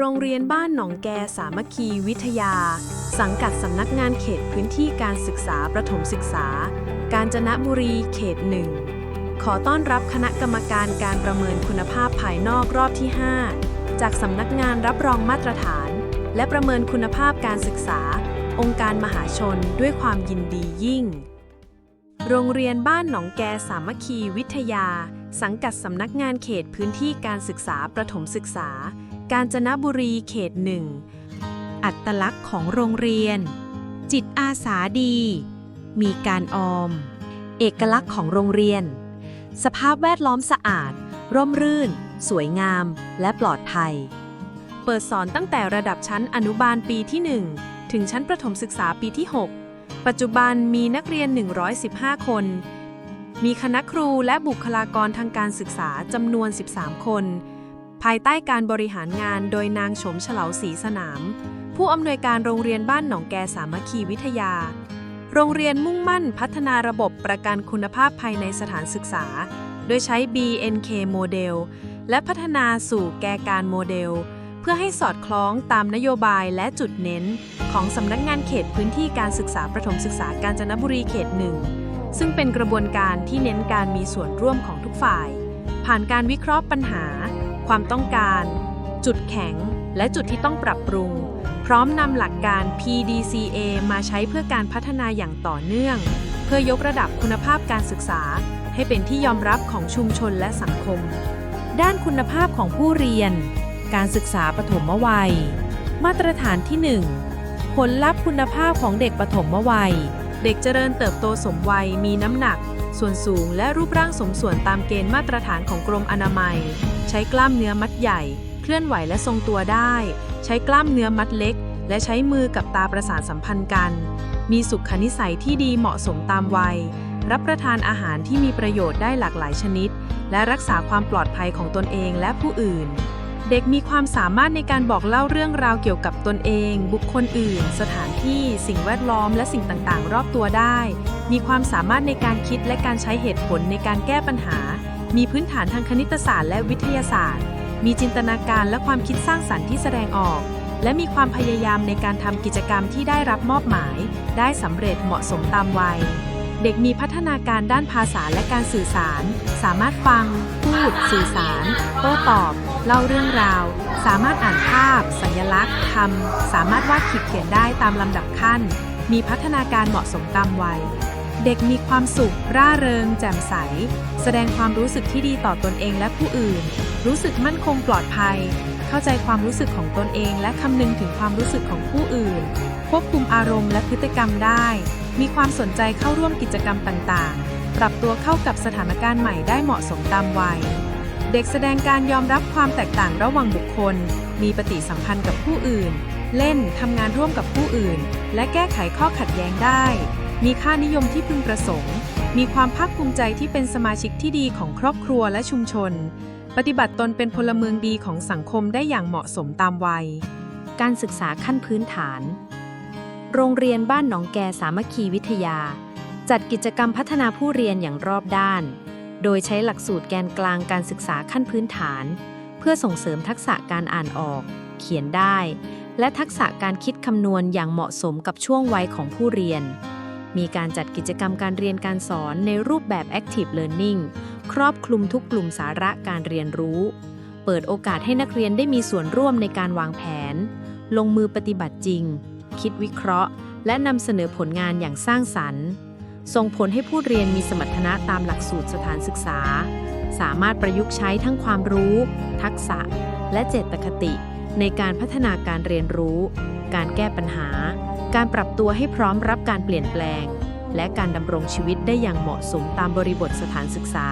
โรงเรียนบ้านหนองแกสามัคคีวิทยา สังกัดสำนักงานเขตพื้นที่การศึกษาประถมศึกษา กาญจนบุรีเขตหนึ่งขอต้อนรับคณะกรรมการการประเมินคุณภาพภายนอกรอบที่ 5 จากสำนักงานรับรองมาตรฐาน และประเมินคุณภาพการศึกษา องค์การมหาชนด้วยความยินดียิ่ง โรงเรียนบ้านหนองแกสามัคคีวิทยา สังกัดสำนักงานเขตพื้นที่การศึกษาประถมศึกษา กาญจนบุรีเขตหนึ่ง อัตลักษณ์ของโรงเรียน จิตอาสาดี มีการออม เอกลักษณ์ของโรงเรียน สภาพแวดล้อมสะอาด ร่มรื่น สวยงาม และปลอดภัย เปิดสอนตั้งแต่ระดับชั้นอนุบาลปีที่ 1 ถึงชั้นประถมศึกษาปีที่ 6 ปัจจุบันมีนักเรียน 115 คน มีคณะครูและบุคลากรทางการศึกษาจำนวน 13 คน ภายใต้การบริหารงานโดยนางชมเฉลาศรีสนาม ผู้อำนวยการโรงเรียนบ้านหนองแกสามัคคีวิทยา โรงเรียนมุ่งมั่นพัฒนาระบบประกันคุณภาพภายในสถานศึกษา โดยใช้ BNK โมเดลและพัฒนาสู่แกการโมเดล เพื่อให้สอดคล้องตามนโยบายและจุดเน้น ของสำนักงานเขตพื้นที่การศึกษาประถมศึกษากาญจนบุรีเขตหนึ่งซึ่งเป็นกระบวนการที่เน้นการมีส่วนร่วมของทุกฝ่าย ผ่านการวิเคราะห์ปัญหา ความต้องการ จุดแข็ง และจุดที่ต้องปรับปรุง พร้อมนำหลักการ PDCA มาใช้เพื่อการพัฒนาอย่างต่อเนื่อง เพื่อยกระดับคุณภาพการศึกษา ให้เป็นที่ยอมรับของชุมชนและสังคม ด้านคุณภาพของผู้เรียน การศึกษาปฐมวัย มาตรฐานที่ 1 ผลลัพธ์คุณภาพของเด็กปฐมวัย เด็กเจริญเติบโตสมวัยมีน้ำหนัก ส่วนสูงและรูปร่างสมส่วนตามเกณฑ์มาตรฐานของกรมอนามัย ใช้กล้ามเนื้อมัดใหญ่ เคลื่อนไหวและทรงตัวได้ ใช้กล้ามเนื้อมัดเล็ก และใช้มือกับตาประสานสัมพันธ์กัน มีสุขนิสัยที่ดีเหมาะสมตามวัย รับประทานอาหารที่มีประโยชน์ได้หลากหลายชนิด และรักษาความปลอดภัยของตนเองและผู้อื่น ด็กมีความสามารถในการบอกเล่าเรื่องราวเกี่ยวกับตนเอง บุคคลอื่น สถานที่ สิ่งแวดล้อม และสิ่งต่างๆ รอบตัวได้ มีความสามารถในการคิดและการใช้เหตุผลในการแก้ปัญหา มีพื้นฐานทางคณิตศาสตร์และวิทยาศาสตร์ มีจินตนาการและความคิดสร้างสรรค์ที่แสดงออก และมีความพยายามในการทำกิจกรรมที่ได้รับมอบหมาย ได้สำเร็จเหมาะสมตามวัย เด็กมีพัฒนาการด้านภาษาและการสื่อสาร สามารถฟัง พูด สื่อสาร โต้ตอบ เล่าเรื่องราว สามารถอ่านภาพ สัญลักษณ์คำสามารถวาดขีดเขียนได้ตามลำดับขั้น มีพัฒนาการเหมาะสมตามวัย เด็กมีความสุข ร่าเริง แจ่มใส แสดงความรู้สึกที่ดีต่อตนเองและผู้อื่น รู้สึกมั่นคงปลอดภัย เข้าใจความรู้สึกของตนเอง และคำนึงถึงความรู้สึกของผู้อื่น ควบคุมอารมณ์และพฤติกรรมได้ มีความสนใจเข้าร่วมกิจกรรมต่างๆ ปรับตัวเข้ากับสถานการณ์ใหม่ได้เหมาะสมตามวัย เด็กแสดงการยอมรับความแตกต่างระหว่างบุคคล มีปฏิสัมพันธ์กับผู้อื่น เล่นทำงานร่วมกับผู้อื่น และแก้ไขข้อขัดแย้งได้ มีค่านิยมที่พึงประสงค์ มีความภาคภูมิใจที่เป็นสมาชิกที่ดีของครอบครัวและชุมชน ปฏิบัติตนเป็นพลเมืองดีของสังคมได้อย่างเหมาะสมตามวัย การศึกษาขั้นพื้นฐาน โรงเรียนบ้านหนองแกสามัคคีวิทยา จัดกิจกรรมพัฒนาผู้เรียนอย่างรอบด้าน โดยใช้หลักสูตรแกนกลางการศึกษาขั้นพื้นฐาน เพื่อส่งเสริมทักษะการอ่านออก เขียนได้ และทักษะการคิดคำนวณอย่างเหมาะสมกับช่วงวัยของผู้เรียน มีการจัดกิจกรรมการเรียนการสอนในรูปแบบ Active Learning ครอบคลุมทุกกลุ่มสาระการเรียนรู้ เปิดโอกาสให้นักเรียนได้มีส่วนร่วมในการวางแผน ลงมือปฏิบัติจริง คิดวิเคราะห์ และนำเสนอผลงานอย่างสร้างสรรค์ ส่งผลให้ผู้เรียนมีสมรรถนะตามหลักสูตรสถานศึกษา สามารถประยุกต์ใช้ทั้งความรู้ ทักษะ และเจตคติ ในการพัฒนาการเรียนรู้ การแก้ปัญหา การปรับตัวให้พร้อมรับการเปลี่ยนแปลง และการดำรงชีวิตได้อย่างเหมาะสมตามบริบทสถานศึกษา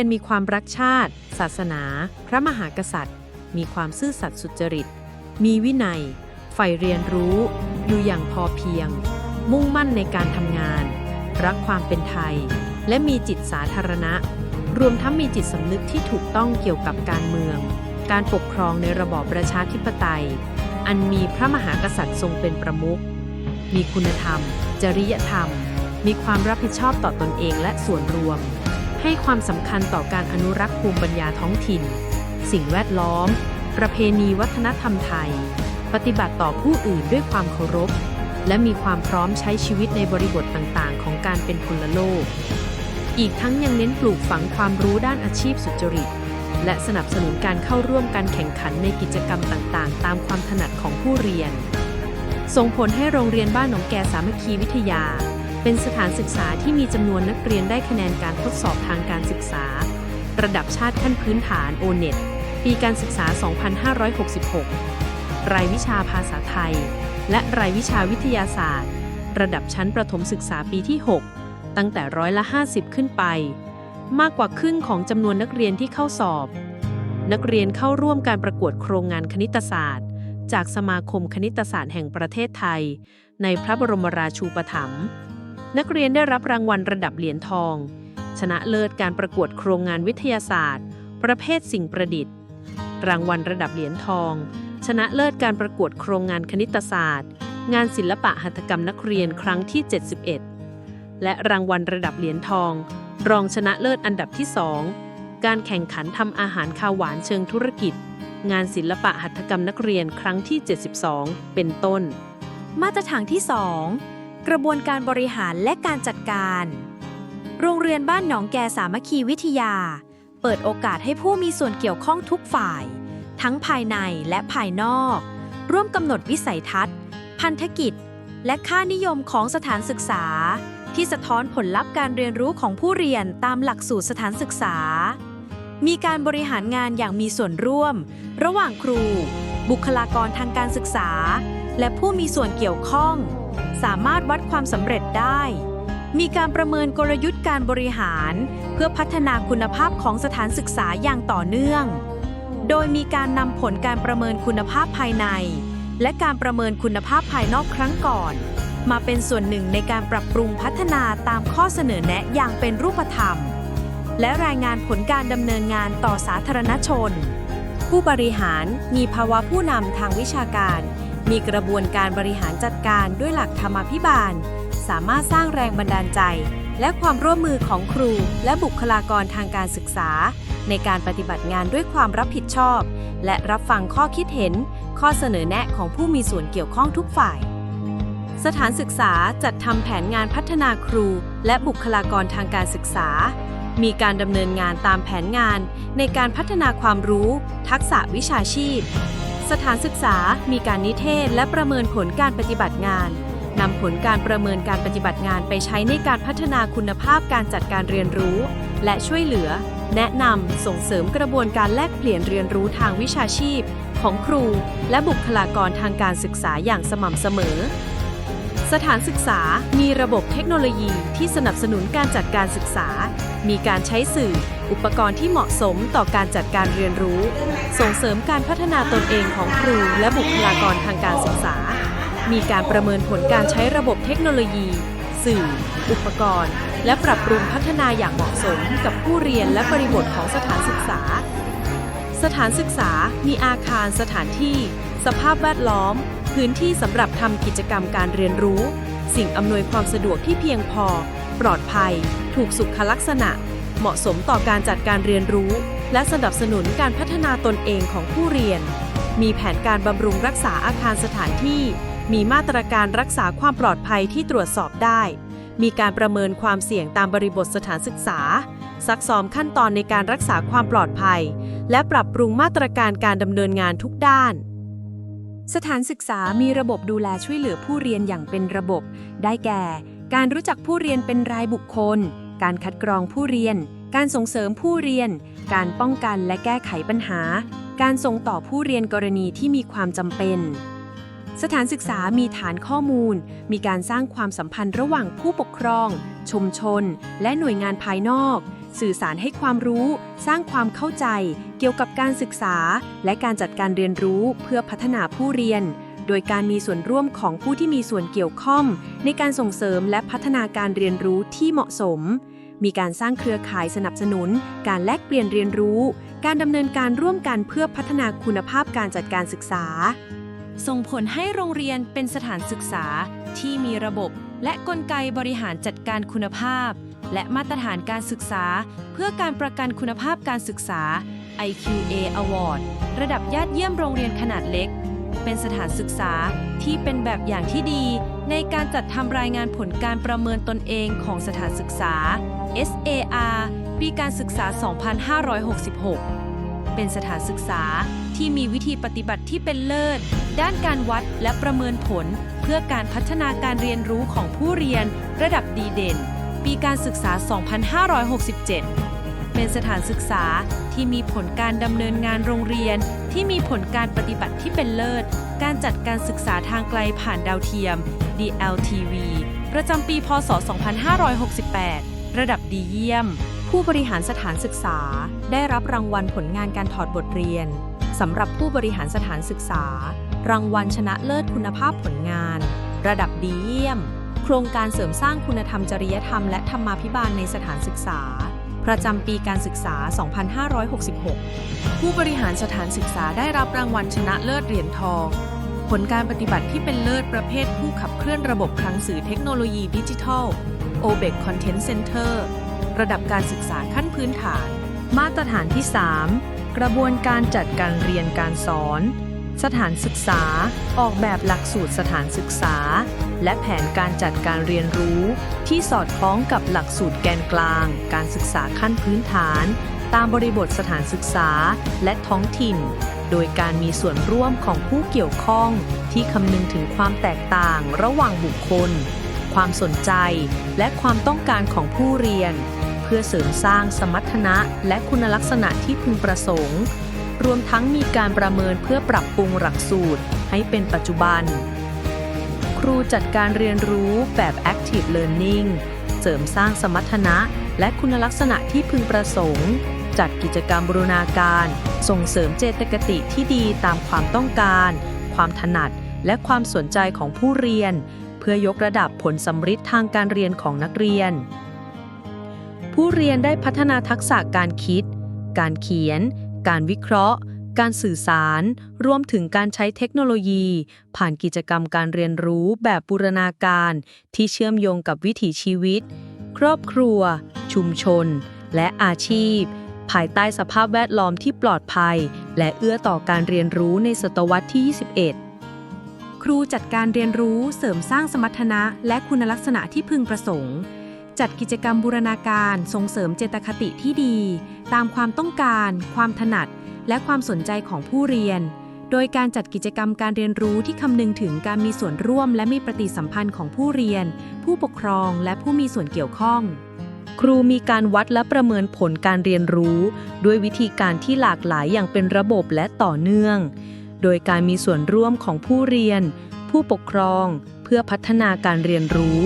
ยนมีความรักชาติ ศาสนา พระมหากษัตริย์ มีความซื่อสัตย์สุจริต มีวินัย ใฝ่เรียนรู้ อยู่อย่างพอเพียง มุ่งมั่นในการทำงาน รักความเป็นไทย และมีจิตสาธารณะ รวมทั้งมีจิตสำนึกที่ถูกต้องเกี่ยวกับการเมือง การปกครองในระบอบประชาธิปไตย อันมีพระมหากษัตริย์ทรงเป็นประมุข มีคุณธรรม จริยธรรม มีความรับผิดชอบต่อตนเองและส่วนรวม ให้ความสำคัญต่อการอนุรักษ์ภูมิปัญญาท้องถิ่น สิ่งแวดล้อม ประเพณีวัฒนธรรมไทย ปฏิบัติต่อผู้อื่นด้วยความเคารพ และมีความพร้อมใช้ชีวิตในบริบทต่างๆ ของการเป็นพลโลก อีกทั้งยังเน้นปลูกฝังความรู้ด้านอาชีพสุจริต และสนับสนุนการเข้าร่วมการแข่งขันในกิจกรรมต่างๆ ตามความถนัดของผู้เรียน ส่งผลให้โรงเรียนบ้านหนองแกสามัคคีวิทยา เป็นสถานศึกษาที่มีจำนวนนักเรียนได้คะแนนการทดสอบทางการศึกษา ระดับชาติขั้นพื้นฐาน o n e t ปีการศึกษา 2566 รายวิชาภาษาไทย และรายวิชาวิทยาศาสตร์ ระดับชั้นประถมศึกษาปีที่ 6 ตั้งแต่ร้อยละ 50 ขึ้นไป มากกว่าครึ่งของจำนวนนักเรียนที่เข้าสอบ นักเรียนเข้าร่วมการประกวดโครงงานคณิตศาสตร์ จากสมาคมคณิตศาสตร์แห่งประเทศไทย ในพระบรมราชูปถัมภ์ นักเรียนได้รับรางวัลระดับเหรียญทอง ชนะเลิศการประกวดโครงงานวิทยาศาสตร์ ประเภทสิ่งประดิษฐ์ รางวัลระดับเหรียญทอง ชนะเลิศการประกวดโครงงานคณิตศาสตร์ งานศิลปะหัตถกรรมนักเรียนครั้งที่ 71 และรางวัลระดับเหรียญทอง รองชนะเลิศอันดับที่ 2 การแข่งขันทำอาหารคาวหวานเชิงธุรกิจ งานศิลปะหัตถกรรมนักเรียนครั้งที่ 72 เป็นต้น มาตรฐานที่ 2 กระบวนการบริหารและการจัดการ โรงเรียนบ้านหนองแกสามัคคีวิทยา เปิดโอกาสให้ผู้มีส่วนเกี่ยวข้องทุกฝ่าย ทั้งภายในและภายนอก ร่วมกำหนดวิสัยทัศน์ พันธกิจ และค่านิยมของสถานศึกษา ที่สะท้อนผลลัพธ์การเรียนรู้ของผู้เรียนตามหลักสูตรสถานศึกษา มีการบริหารงานอย่างมีส่วนร่วม ระหว่างครู บุคลากรทางการศึกษา และผู้มีส่วนเกี่ยวข้อง สามารถวัดความสำเร็จได้ มีการประเมินกลยุทธ์การบริหาร เพื่อพัฒนาคุณภาพของสถานศึกษาอย่างต่อเนื่อง โดยมีการนำผลการประเมินคุณภาพภายใน และการประเมินคุณภาพภายนอกครั้งก่อน มาเป็นส่วนหนึ่งในการปรับปรุงพัฒนาตามข้อเสนอแนะอย่างเป็นรูปธรรม และรายงานผลการดำเนินงานต่อสาธารณชน ผู้บริหารมีภาวะผู้นำทางวิชาการ มีกระบวนการบริหารจัดการด้วยหลักธรรมาภิบาล สามารถสร้างแรงบันดาลใจ และความร่วมมือของครูและบุคลากรทางการศึกษา ในการปฏิบัติงานด้วยความรับผิดชอบ และรับฟังข้อคิดเห็น ข้อเสนอแนะของผู้มีส่วนเกี่ยวข้องทุกฝ่าย สถานศึกษาจัดทำแผนงานพัฒนาครู และบุคลากรทางการศึกษามีการดำเนินงานตามแผนงานในการพัฒนาความรู้ ทักษะวิชาชีพ สถานศึกษามีการนิเทศและประเมินผลการปฏิบัติงานนำผลการประเมินการปฏิบัติงานไปใช้ในการพัฒนาคุณภาพการจัดการเรียนรู้ และช่วยเหลือ แนะนำส่งเสริมกระบวนการแลกเปลี่ยนเรียนรู้ทางวิชาชีพ ของครู และบุคลากรทางการศึกษาอย่างสม่ำเสมอ สถานศึกษามีระบบเทคโนโลยีที่สนับสนุนการจัดการศึกษา มีการใช้สื่อ อุปกรณ์ที่เหมาะสมต่อการจัดการเรียนรู้ ส่งเสริมการพัฒนาตนเองของครูและบุคลากรทางการศึกษา มีการประเมินผลการใช้ระบบเทคโนโลยี สื่อ อุปกรณ์ และปรับปรุงพัฒนาอย่างเหมาะสมกับผู้เรียนและบริบทของสถานศึกษา สถานศึกษา มีอาคารสถานที่ สภาพแวดล้อม พื้นที่สำหรับทำกิจกรรมการเรียนรู้ สิ่งอำนวยความสะดวกที่เพียงพอ ปลอดภัย ถูกสุขลักษณะ เหมาะสมต่อการจัดการเรียนรู้ และสนับสนุนการพัฒนาตนเองของผู้เรียน มีแผนการบำรุงรักษาอาคารสถานที่ มีมาตรการรักษาความปลอดภัยที่ตรวจสอบได้ มีการประเมินความเสี่ยงตามบริบทสถานศึกษา ซักซ้อมขั้นตอนในการรักษาความปลอดภัย และปรับปรุงมาตรการการดำเนินงานทุกด้านสถานศึกษามีระบบดูแลช่วยเหลือผู้เรียนอย่างเป็นระบบ ได้แก่ การรู้จักผู้เรียนเป็นรายบุคคล การคัดกรองผู้เรียน การส่งเสริมผู้เรียน การป้องกันและแก้ไขปัญหา การส่งต่อผู้เรียนกรณีที่มีความจำเป็น สถานศึกษามีฐานข้อมูล มีการสร้างความสัมพันธ์ระหว่างผู้ปกครอง ชุมชน และหน่วยงานภายนอก สื่อสารให้ความรู้ สร้างความเข้าใจ เกี่ยวกับการศึกษา และการจัดการเรียนรู้เพื่อพัฒนาผู้เรียนโดยการมีส่วนร่วมของผู้ที่มีส่วนเกี่ยวข้อง ในการส่งเสริมและพัฒนาการเรียนรู้ที่เหมาะสม มีการสร้างเครือข่ายสนับสนุน การแลกเปลี่ยนเรียนรู้ การดำเนินการร่วมกันเพื่อพัฒนาคุณภาพการจัดการศึกษา ส่งผลให้โรงเรียนเป็นสถานศึกษาที่มีระบบ และกลไกบริหารจัดการคุณภาพ และมาตรฐานการศึกษา เพื่อการประกันคุณภาพการศึกษา IQA Award ระดับยอดเยี่ยมโรงเรียนขนาดเล็ก เป็นสถานศึกษาที่เป็นแบบอย่างที่ดี ในการจัดทำรายงานผลการประเมินตนเองของสถานศึกษา SAR ปีการศึกษา 2566 เป็นสถานศึกษาที่มีวิธีปฏิบัติที่เป็นเลิศ ด้านการวัดและประเมินผล เพื่อการพัฒนาการเรียนรู้ของผู้เรียน ระดับดีเด่น ปีการศึกษา 2567 เป็นสถานศึกษาที่มีผลการดำเนินงานโรงเรียน ที่มีผลการปฏิบัติที่เป็นเลิศ การจัดการศึกษาทางไกลผ่านดาวเทียม DLTV ประจำปี พศ 2568 ระดับดีเยี่ยม ผู้บริหารสถานศึกษา ได้รับรางวัลผลงานการถอดบทเรียนสำหรับผู้บริหารสถานศึกษา รางวัลชนะเลิศคุณภาพผลงาน ระดับดีเยี่ยม โครงการเสริมสร้างคุณธรรมจริยธรรมและธรรมาภิบาลในสถานศึกษา ประจำปีการศึกษา 2566 ผู้บริหารสถานศึกษาได้รับรางวัลชนะเลิศเหรียญทอง ผลการปฏิบัติที่เป็นเลิศประเภทผู้ขับเคลื่อนระบบคลังสื่อเทคโนโลยีดิจิทัล OBEC Content Center ระดับการศึกษาขั้นพื้นฐาน มาตรฐานที่ 3 กระบวนการจัดการเรียนการสอน สถานศึกษา ออกแบบหลักสูตรสถานศึกษา และแผนการจัดการเรียนรู้ ที่สอดคล้องกับหลักสูตรแกนกลาง การศึกษาขั้นพื้นฐาน ตามบริบทสถานศึกษาและท้องถิ่น โดยการมีส่วนร่วมของผู้เกี่ยวข้องที่คำนึงถึงความแตกต่างระหว่างบุคคล ความสนใจและความต้องการของผู้เรียน เพื่อเสริมสร้างสมรรถนะและคุณลักษณะที่พึงประสงค์ รวมทั้งมีการประเมินเพื่อปรับปรุงหลักสูตรให้เป็นปัจจุบัน ครูจัดการเรียนรู้แบบ active learning เสริมสร้างสมรรถนะและคุณลักษณะที่พึงประสงค์ จัดกิจกรรมบรูรณาการ ส่งเสริมเจตคติที่ดีตามความต้องการ ความถนัดและความสนใจของผู้เรียน เพื่อยกระดับผลสำฤทธิ์ทางการเรียนของนักเรียน ผู้เรียนได้พัฒนาทักษะการคิด การเขียน การวิเคราะห์ การสื่อสาร รวมถึงการใช้เทคโนโลยี ผ่านกิจกรรมการเรียนรู้แบบบูรณาการ ที่เชื่อมโยงกับวิถีชีวิต ครอบครัว ชุมชน และอาชีพ ภายใต้สภาพแวดล้อมที่ปลอดภัย และเอื้อต่อการเรียนรู้ในศตวรรษที่ 21 ครูจัดการเรียนรู้เสริมสร้างสมรรถนะ และคุณลักษณะที่พึงประสงค์ จัดกิจกรรมบูรณาการส่งเสริมเจตคติที่ดี ตามความต้องการ ความถนัด และความสนใจของผู้เรียน โดยการจัดกิจกรรมการเรียนรู้ที่คำนึงถึงการมีส่วนร่วม และมีปฏิสัมพันธ์ของผู้เรียน ผู้ปกครอง และผู้มีส่วนเกี่ยวข้อง ครูมีการวัดและประเมินผลการเรียนรู้ ด้วยวิธีการที่หลากหลายอย่างเป็นระบบและต่อเนื่อง โดยการมีส่วนร่วมของผู้เรียน ผู้ปกครอง เพื่อพัฒนาการเรียนรู้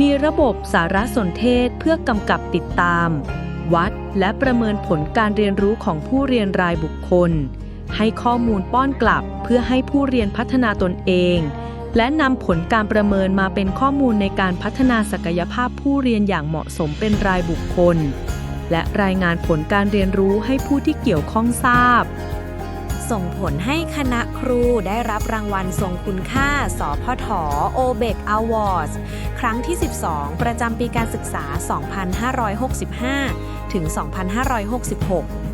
มีระบบสารสนเทศเพื่อกำกับติดตาม วัดและประเมินผลการเรียนรู้ของผู้เรียนรายบุคคล ให้ข้อมูลป้อนกลับเพื่อให้ผู้เรียนพัฒนาตนเอง และนำผลการประเมินมาเป็นข้อมูลในการพัฒนาศักยภาพผู้เรียนอย่างเหมาะสมเป็นรายบุคคล และรายงานผลการเรียนรู้ให้ผู้ที่เกี่ยวข้องทราบ ส่งผลให้คณะครูได้รับรางวัลทรงคุณค่า สพท OBEC Awards ครั้งที่ 12 ประจำปีการศึกษา 2565 ถึง 2566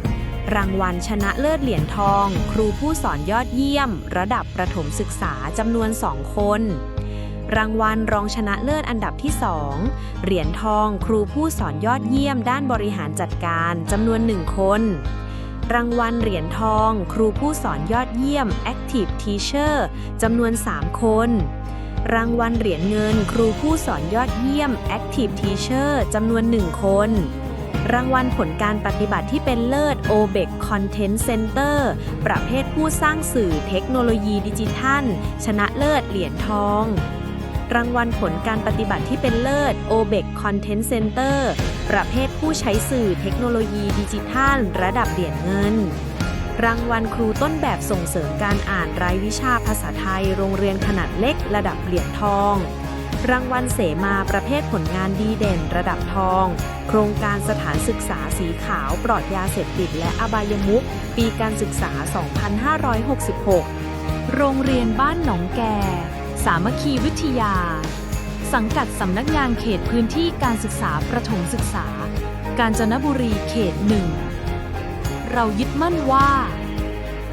รางวัลชนะเลิศเหรียญทอง ครูผู้สอนยอดเยี่ยม ระดับประถมศึกษาจำนวน 2 คน รางวัลรองชนะเลิศอันดับที่ 2 เหรียญทอง ครูผู้สอนยอดเยี่ยม ด้านบริหารจัดการจำนวน 1 คน รางวัลเหรียญทอง ครูผู้สอนยอดเยี่ยม Active Teacher จำนวน 3 คน รางวัลเหรียญเงิน ครูผู้สอนยอดเยี่ยม Active Teacher จำนวน 1 คน รางวัลผลการปฏิบัติที่เป็นเลิศ OBEC Content Center ประเภทผู้สร้างสื่อเทคโนโลยีดิจิทัล ชนะเลิศเหรียญทอง รางวัลผลการปฏิบัติที่เป็นเลิศ OBEC Content Center ประเภทผู้ใช้สื่อเทคโนโลยีดิจิทัล ระดับเหรียญเงินรางวัลครูต้นแบบส่งเสริมการอ่านรายวิชาภาษาไทย โรงเรียนขนาดเล็กระดับเหรียญทอง รางวัลเสมาประเภทผลงานดีเด่นระดับทอง โครงการสถานศึกษาสีขาวปลอดยาเสพติดและอบายมุขปีการศึกษา 2566 โรงเรียนบ้านหนองแกสามัคคีวิทยา สังกัดสำนักงานเขตพื้นที่การศึกษาประถมศึกษา กาญจนบุรีเขตหนึ่ง เรายึดมั่นว่า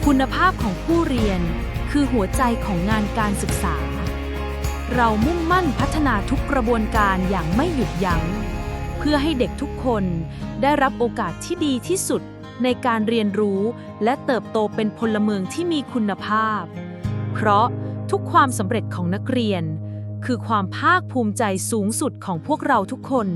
คุณภาพของผู้เรียนคือหัวใจของงานการศึกษา เรามุ่งมั่นพัฒนาทุกกระบวนการอย่างไม่หยุดยัง้ง เพื่อให้เด็กทุกคนได้รับโอกาสที่ดีที่สุดในการเรียนรู้และเติบโตเป็นพลเมืองที่มีคุณภาพ เพราะทุกความสำเร็จของนักเรียน คือความภาคภูมิใจสูงสุดของพวกเราทุกคน